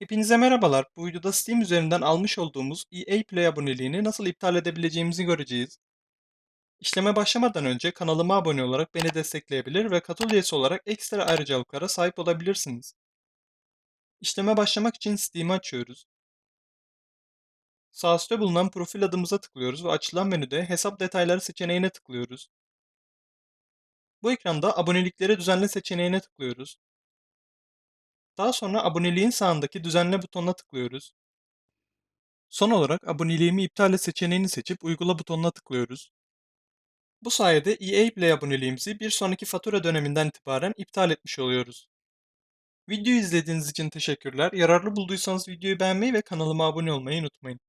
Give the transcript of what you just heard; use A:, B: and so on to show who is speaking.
A: Hepinize merhabalar. Bu videoda Steam üzerinden almış olduğumuz EA Play aboneliğini nasıl iptal edebileceğimizi göreceğiz. İşleme başlamadan önce kanalıma abone olarak beni destekleyebilir ve katıl üyesi olarak ekstra ayrıcalıklara sahip olabilirsiniz. İşleme başlamak için Steam'i açıyoruz. Sağ üstte bulunan profil adımıza tıklıyoruz ve açılan menüde hesap detayları seçeneğine tıklıyoruz. Bu ekranda abonelikleri düzenle seçeneğine tıklıyoruz. Daha sonra aboneliğin sağındaki düzenle butonuna tıklıyoruz. Son olarak aboneliğimi iptal et seçeneğini seçip uygula butonuna tıklıyoruz. Bu sayede EA Play aboneliğimizi bir sonraki fatura döneminden itibaren iptal etmiş oluyoruz. Videoyu izlediğiniz için teşekkürler. Yararlı bulduysanız videoyu beğenmeyi ve kanalıma abone olmayı unutmayın.